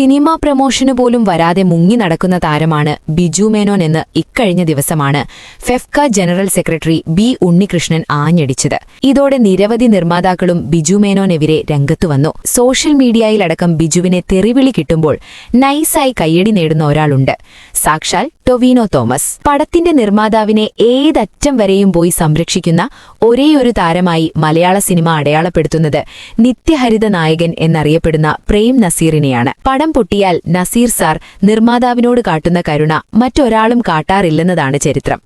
Cinema promotion പോലും വരാതെ മുങ്ങി നടക്കുന്ന താരമാണ് ബിജു മേനോൻ എന്ന് ഇക്കഴിഞ്ഞ ദിവസമാണ് FEFKA general secretary B Unnikrishnan ആഞ്ഞടിച്ചത്. ഇതോടെ നിരവധി നിർമ്മാതാക്കളും ബിജു മേനോനെതിരെ രംഗത്തു വന്നു. സോഷ്യൽ മീഡിയയിലടക്കം ബിജുവിനെ തെറിവിളി കിട്ടുമ്പോൾ നൈസായി കയ്യടി നേടുന്ന ഒരാളുണ്ട്. സാക്ഷാൽ ടൊവീനോ തോമസ്. പടത്തിന്റെ നിർമ്മാതാവിനെ ഏതറ്റം വരെയും പോയി സംരക്ഷിക്കുന്ന ഒരേയൊരു താരമായി മലയാള സിനിമ അടയാളപ്പെടുത്തുന്നത് നിത്യഹരിത നായകൻ എന്നറിയപ്പെടുന്ന പ്രേം നസീറിനെയാണ്. പടം പൊട്ടിയാൽ നസീർ സാർ നിർമ്മാതാവിനോട് കാട്ടുന്ന കരുണ മറ്റൊരാളും കാട്ടാറില്ലെന്നതാണ് ചരിത്രം.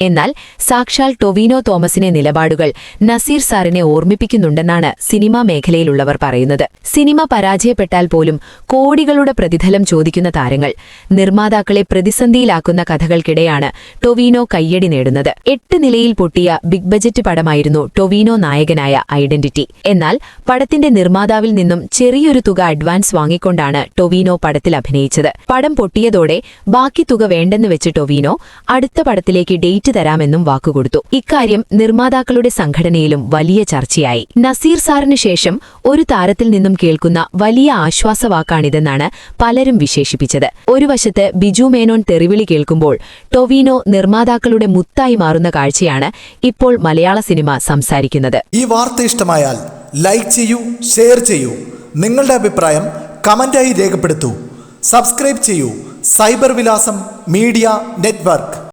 എന്നാൽ സാക്ഷാൽ ടൊവിനോ തോമസിനെ നിലപാടുകൾ നസീർ സാറിനെ ഓർമ്മിപ്പിക്കുന്നുണ്ടെന്നാണ് സിനിമാ മേഖലയിലുള്ളവർ പറയുന്നത്. സിനിമ പരാജയപ്പെട്ടാൽ പോലും കോടികളുടെ പ്രതിഫലം ചോദിക്കുന്ന താരങ്ങൾ നിർമ്മാതാക്കളെ പ്രതിസന്ധിയിലാക്കുന്ന കഥകൾക്കിടെയാണ് ടൊവിനോ കയ്യടി നേടുന്നത്. എട്ട് നിലയിൽ പൊട്ടിയ ബിഗ് ബജറ്റ് പടമായിരുന്നു ടൊവിനോ നായകനായ ഐഡന്റിറ്റി. എന്നാൽ പടത്തിന്റെ നിർമ്മാതാവിൽ നിന്നും ചെറിയൊരു തുക അഡ്വാൻസ് വാങ്ങിക്കൊണ്ടാണ് ടൊവീനോ പടത്തിൽ അഭിനയിച്ചത്. പടം പൊട്ടിയതോടെ ബാക്കി തുക വേണ്ടെന്ന് വെച്ച് ടൊവീനോ അടുത്ത പടത്തിലേക്ക് ഡേറ്റ് തരാമെന്നും വാക്കുകൊടുത്തു. ഇക്കാര്യം നിർമ്മാതാക്കളുടെ സംഘടനയിലും വലിയ ചർച്ചയായി. നസീർ സാറിന് ശേഷം ഒരു താരത്തിൽ നിന്നും കേൾക്കുന്ന വലിയ ആശ്വാസവാക്കാണിതെന്നാണ് പലരും വിശേഷിപ്പിച്ചത്. ഒരു വശത്ത് ബിജു മേനോൻ തെറിവിളി കേൾക്കുമ്പോൾ ടൊവീനോ നിർമ്മാതാക്കളുടെ മുത്തായി മാറുന്ന കാഴ്ചയാണ് ഇപ്പോൾ മലയാള സിനിമ സംസാരിക്കുന്നത്. ഈ വാർത്ത ഇഷ്ടമായാൽ ലൈക്ക് ചെയ്യൂ ഷെയർ ചെയ്യൂ. നിങ്ങളുടെ അഭിപ്രായം കമന്റായി രേഖപ്പെടുത്തൂ. സബ്സ്ക്രൈബ് ചെയ്യൂ. സൈബർ വിലാസം മീഡിയ നെറ്റ്വർക്ക്.